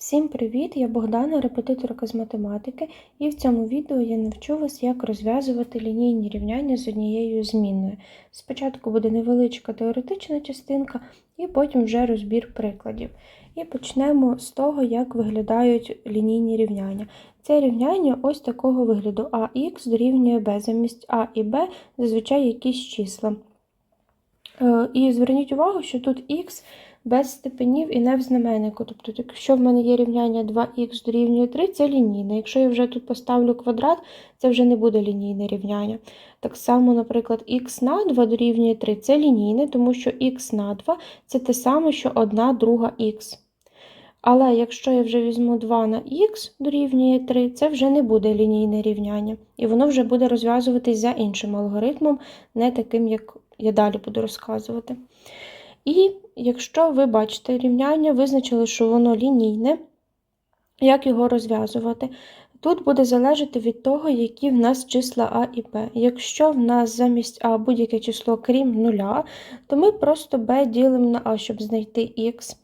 Всім привіт! Я Богдана, репетиторка з математики, і в цьому відео я навчу вас, як розв'язувати лінійні рівняння з однією змінною. Спочатку буде невеличка теоретична частинка, і потім вже розбір прикладів. І почнемо з того, як виглядають лінійні рівняння. Це рівняння ось такого вигляду: ax дорівнює b. Замість a і b зазвичай якісь числа. Е, І зверніть увагу, що тут х без степенів і не в знаменнику. Тобто, якщо в мене є рівняння 2х дорівнює 3, це лінійне. Якщо я вже тут поставлю квадрат, це вже не буде лінійне рівняння. Так само, наприклад, х на 2 дорівнює 3 це лінійне, тому що х на 2 це те саме, що 1 друга х. Але якщо я вже візьму 2 на х дорівнює 3, це вже не буде лінійне рівняння. І воно вже буде розв'язуватись за іншим алгоритмом, не таким, як я далі буду розказувати. І якщо ви бачите рівняння, визначили, що воно лінійне, як його розв'язувати? Тут буде залежати від того, які в нас числа А і Б. Якщо в нас замість А будь-яке число, крім нуля, то ми просто Б ділимо на А, щоб знайти Х.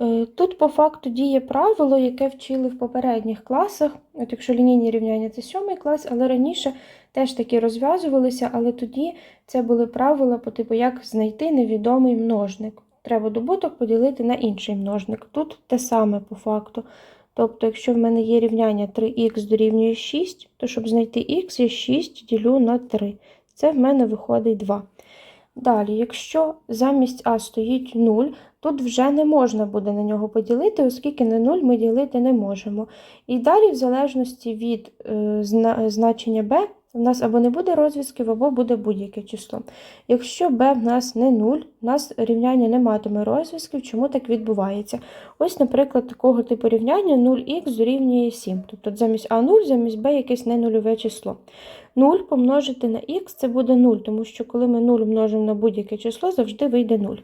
Е, Тут по факту діє правило, яке вчили в попередніх класах. От Якщо лінійні рівняння це сьомий клас, але раніше теж такі розв'язувалися, але тоді це були правила по типу, як знайти невідомий множник. Треба добуток поділити на інший множник. Тут те саме по факту. Тобто, якщо в мене є рівняння 3х дорівнює 6, то щоб знайти х, я 6 ділю на 3. Це в мене виходить 2. Далі, якщо замість А стоїть 0, тут вже не можна буде на нього поділити, оскільки на 0 ми ділити не можемо. І далі, в залежності від е, значення b, в нас або не буде розв'язків, або буде будь-яке число. Якщо b в нас не 0, в нас рівняння не матиме розв'язків, чому так відбувається? Ось, наприклад, такого типу рівняння 0х дорівнює 7. Тобто замість А0, замість b якесь ненульове число. 0 помножити на х це буде 0, тому що коли ми 0 множимо на будь-яке число, завжди вийде 0.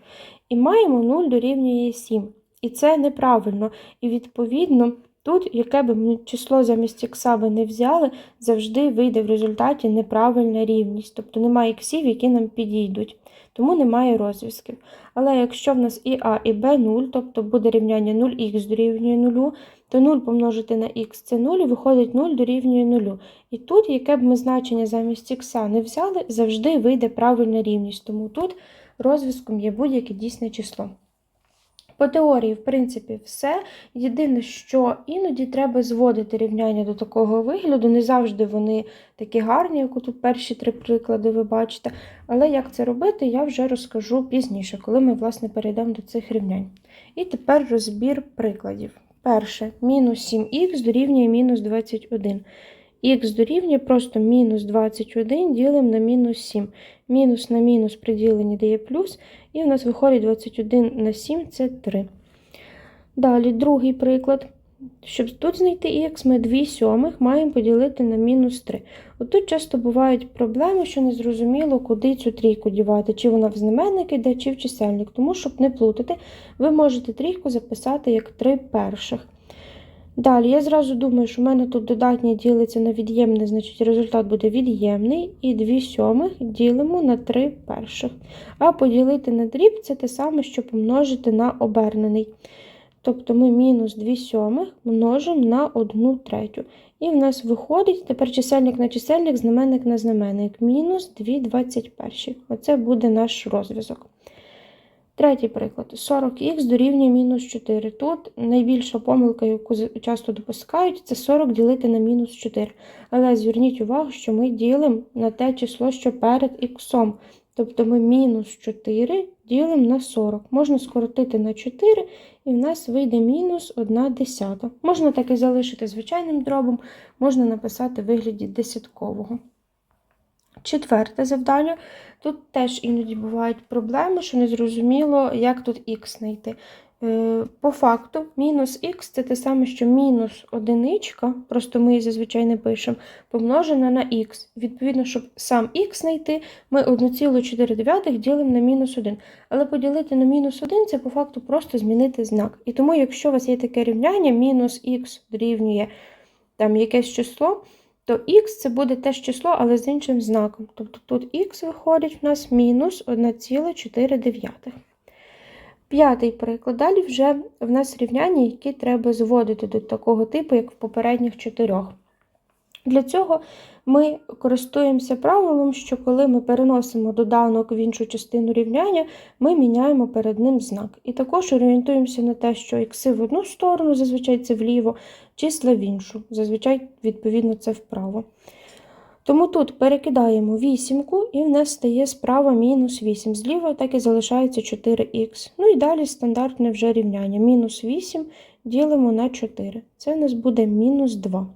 І маємо 0 дорівнює 7. І це неправильно. І відповідно, тут, яке б число замість х ви не взяли, завжди вийде в результаті неправильна рівність. Тобто немає іксів, які нам підійдуть. Тому немає розв'язків. Але якщо в нас і А, і Б 0, тобто буде рівняння 0х дорівнює 0, то 0 помножити на х це 0 і виходить 0 дорівнює 0. І тут, яке б ми значення замість х не взяли, завжди вийде правильна рівність. Тому тут розв'язком є будь-яке дісне число. По теорії, в принципі, все. Єдине, що іноді треба зводити рівняння до такого вигляду. Не завжди вони такі гарні, як тут перші три приклади ви бачите. Але як це робити, я вже розкажу пізніше, коли ми, власне, перейдемо до цих рівнянь. І тепер розбір прикладів. Перше, мінус 7х дорівнює мінус 21. Х дорівнює просто мінус 21 ділимо на мінус 7. Мінус на мінус при діленні дає плюс, і в нас виходить 21 на 7 це 3. Далі, другий приклад. Щоб тут знайти х, ми 2 сьомих маємо поділити на мінус 3. От тут часто бувають проблеми, що не зрозуміло, куди цю трійку дівати, чи вона в знаменник йде, чи в чисельник. Тому, щоб не плутати, ви можете трійку записати як 3 перших. Далі, я зразу думаю, що в мене тут додатнє ділиться на від'ємне, значить результат буде від'ємний, і 2 сьомих ділимо на 3 перших. А поділити на дріб це те саме, що помножити на обернений. Тобто ми мінус 2 сьомих множимо на 1 третю. І в нас виходить тепер чисельник на чисельник, знаменник на знаменник. Мінус 2 21. Оце буде наш розв'язок. Третій приклад. 40х дорівнює мінус 4. Тут найбільша помилка, яку часто допускають, це 40 ділити на мінус 4. Але зверніть увагу, що ми ділимо на те число, що перед х. Тобто ми мінус 4 ділимо на 40. Можна скоротити на 4, і в нас вийде мінус 1 десята. Можна так і залишити звичайним дробом, можна написати в вигляді десяткового. Четверте завдання. Тут теж іноді бувають проблеми, що не зрозуміло, як тут х знайти. Е, По факту, мінус х це те саме, що мінус одиничка, просто ми її зазвичай не пишемо, помножена на х. Відповідно, щоб сам х знайти, ми 1,4 ділимо на мінус 1. Але поділити на мінус 1 це по факту просто змінити знак. І тому, якщо у вас є таке рівняння, мінус х дорівнює там якесь число то х це буде теж число, але з іншим знаком. Тобто тут х виходить в нас мінус 1,4. П'ятий приклад. Далі вже в нас рівняння, які треба зводити до такого типу, як в попередніх чотирьох. Для цього ми користуємося правилом, що коли ми переносимо доданок в іншу частину рівняння, ми міняємо перед ним знак. І також орієнтуємося на те, що ікси в одну сторону, зазвичай це вліво, числа в іншу. Зазвичай, відповідно, це вправо. Тому тут перекидаємо вісімку, і в нас стає справа мінус 8. Зліва так і залишається 4х. Ну і далі стандартне вже рівняння. Мінус 8 ділимо на 4. Це в нас буде мінус 2.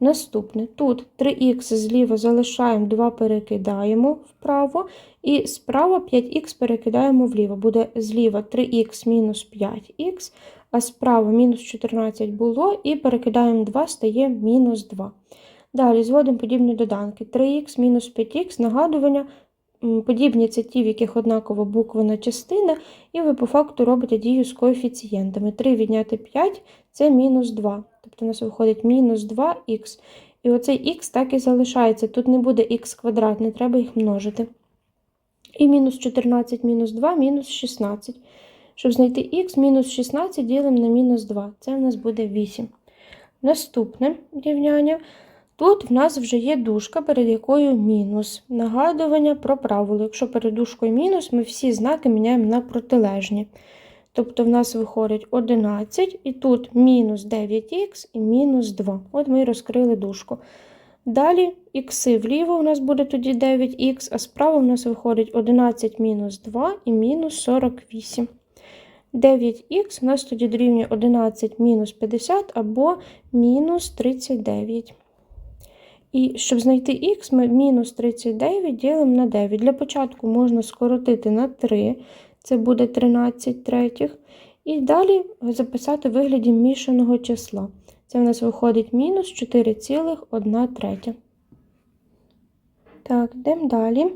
Наступне. Тут 3х зліва залишаємо, 2 перекидаємо вправо, і справа 5х перекидаємо вліво. Буде зліва 3х мінус 5х, а справа мінус 14 було, і перекидаємо 2, стає мінус 2. Далі зводимо подібні доданки. 3х мінус 5х, нагадування. Подібні це ті, в яких однакова буквена частина, і ви по факту робите дію з коефіцієнтами. 3 відняти 5 це мінус 2. Тобто у нас виходить мінус 2х. І оцей х так і залишається. Тут не буде х квадрат, не треба їх множити. І мінус 14 мінус 2 мінус 16. Щоб знайти х, мінус 16 ділимо на мінус 2. Це в нас буде 8. Наступне рівняння. Тут в нас вже є дужка, перед якою мінус. Нагадування про правило. Якщо перед дужкою мінус, ми всі знаки міняємо на протилежні. Тобто в нас виходить 11, і тут мінус 9х і мінус 2. От ми розкрили дужку. Далі ікси вліво у нас буде тоді 9х, а справа у нас виходить 11 мінус 2 і мінус 48. 9х у нас тоді дорівнює 11 мінус 50 або мінус 39. І щоб знайти х, ми мінус 39 ділимо на 9. Для початку можна скоротити на 3, це буде 13 третіх. І далі записати в вигляді мішаного числа. Це в нас виходить мінус 4,1 третя. Так, йдемо далі.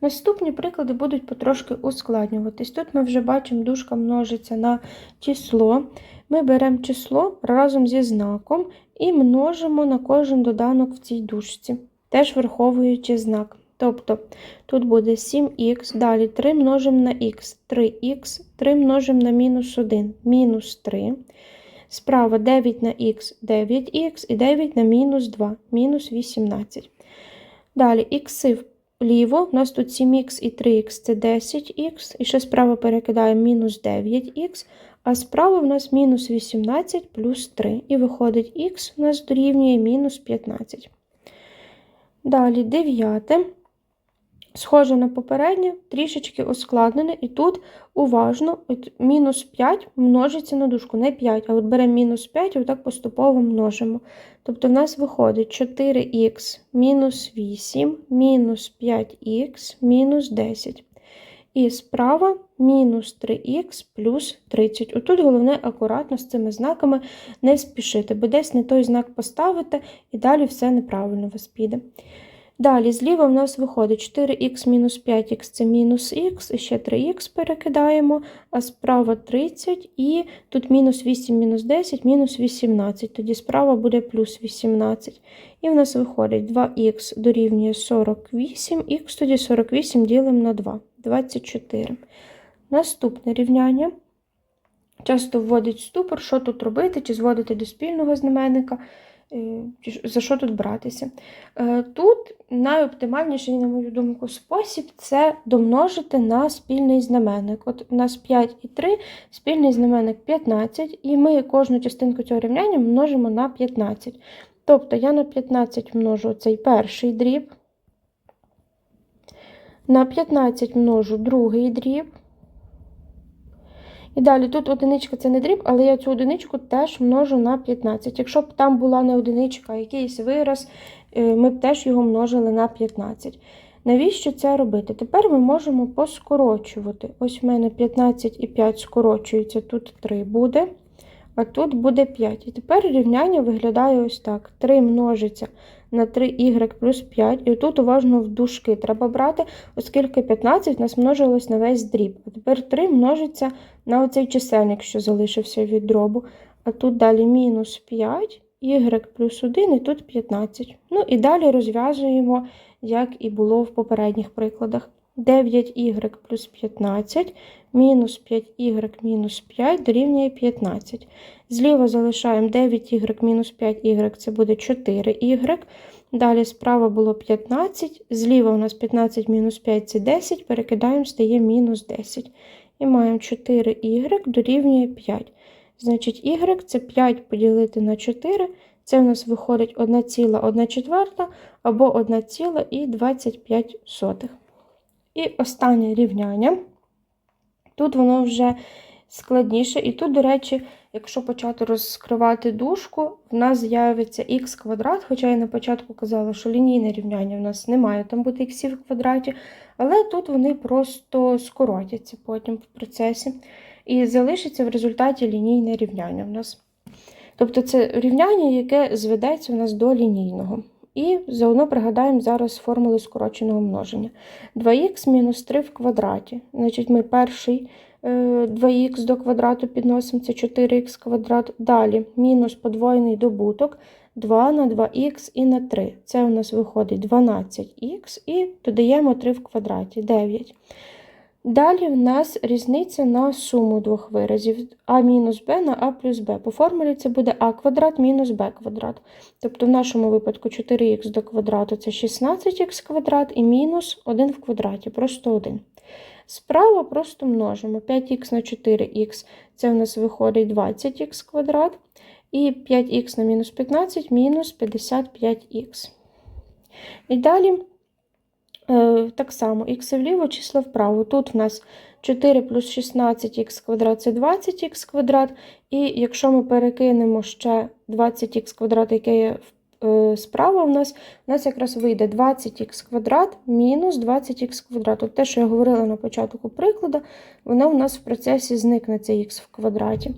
Наступні приклади будуть потрошки ускладнюватись. Тут ми вже бачимо, дужка множиться на число. Ми беремо число разом зі знаком і множимо на кожен доданок в цій дужці, теж враховуючи знак. Тобто тут буде 7х, далі 3 множимо на х, 3х, 3 множимо на мінус 1, мінус 3. Справа 9 на х, 9х і 9 на мінус 2, мінус 18. Далі ікси вліво, у нас тут 7х і 3х це 10х, і ще справа перекидаємо мінус 9х, а справа в нас мінус 18 плюс 3. І виходить х у нас дорівнює мінус 15. Далі дев'яте. Схоже на попереднє, трішечки ускладнене, і тут уважно от мінус 5 множиться на дужку, не 5, а от беремо мінус 5 і отак поступово множимо. Тобто в нас виходить 4х мінус 8, мінус 5х, мінус 10. І справа мінус 3х плюс 30. Отут головне акуратно з цими знаками не спішити, бо десь не той знак поставите, і далі все неправильно вас піде. Далі, зліва в нас виходить 4х мінус 5х це мінус х, ще 3х перекидаємо, а справа 30, і тут мінус 8, мінус 10, мінус 18. Тоді справа буде плюс 18. І в нас виходить 2х дорівнює 48, х тоді 48 ділимо на 2, 24. Наступне рівняння. Часто вводить ступор, що тут робити, чи зводити до спільного знаменника. За що тут братися? Е, тут найоптимальніший, на мою думку, спосіб це домножити на спільний знаменник. От у нас 5 і 3, спільний знаменник 15, і ми кожну частинку цього рівняння множимо на 15. Тобто я на 15 множу цей перший дріб, на 15 множу другий дріб. І далі тут одиничка це не дріб, але я цю одиничку теж множу на 15. Якщо б там була не одиничка, а якийсь вираз, е, ми б теж його множили на 15. Навіщо це робити? Тепер ми можемо поскорочувати. Ось в мене 15 і 5 скорочується, тут 3 буде, а тут буде 5. І тепер рівняння виглядає ось так: 3 множиться на 3y плюс 5. І тут уважно в дужки треба брати, оскільки 15 в нас множилось на весь дріб. А тепер 3 множиться на оцей чисельник, що залишився від дробу. А тут далі мінус 5, y плюс 1 і тут 15. Ну і далі розв'язуємо, як і було в попередніх прикладах. 9y плюс 15 мінус 5y мінус 5 дорівнює 15. Зліва залишаємо 9y мінус 5y, це буде 4y. Далі справа було 15, зліва у нас 15 мінус 5 це 10, перекидаємо, стає мінус 10. І маємо 4y дорівнює 5. Значить, y це 5 поділити на 4, це у нас виходить 1,1 четверта або 1,25. І останнє рівняння. Тут воно вже складніше. І тут, до речі, якщо почати розкривати дужку, в нас з'явиться х квадрат, хоча я на початку казала, що лінійне рівняння в нас немає там бути х в квадраті, але тут вони просто скоротяться потім в процесі. І залишиться в результаті лінійне рівняння в нас. Тобто це рівняння, яке зведеться у нас до лінійного. І заодно пригадаємо зараз формули скороченого множення. 2х мінус 3 в квадраті. Значить, ми перший 2х до квадрату підносимо, це 4х квадрат. Далі мінус подвоєний добуток 2 на 2х і на 3. Це у нас виходить 12х і додаємо 3 в квадраті 9. Далі в нас різниця на суму двох виразів а мінус b на а плюс b. По формулі це буде а квадрат мінус b квадрат. Тобто в нашому випадку 4х до квадрату це 16х квадрат і мінус 1 в квадраті, просто 1. Справа просто множимо 5х на 4х, це у нас виходить 20х квадрат. І 5х на мінус 15 мінус 55х. І далі. Е, так само х вліво, число вправо. Тут в нас 4 плюс 16х квадрат це 20х квадрат. І якщо ми перекинемо ще 20х квадрат, яке є е, справа, у нас у нас якраз вийде 20х квадрат мінус 20х квадрат. От те, що я говорила на початку прикладу, воно у нас в процесі зникне це х в квадраті.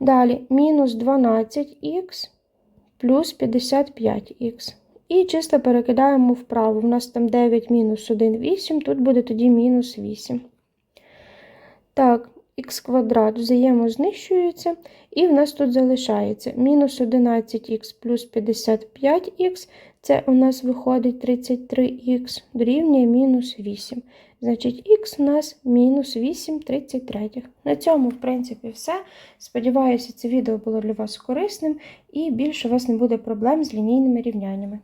Далі мінус 12х плюс 55х. І чисто перекидаємо вправо. У нас там 9 мінус 1, 8, тут буде тоді мінус 8. Так, х квадрат взаємознищується, і в нас тут залишається мінус 11х плюс 55х, це у нас виходить 33х, дорівнює мінус 8. Значить, х у нас мінус 8 33. На цьому, в принципі, все. Сподіваюся, це відео було для вас корисним і більше у вас не буде проблем з лінійними рівняннями.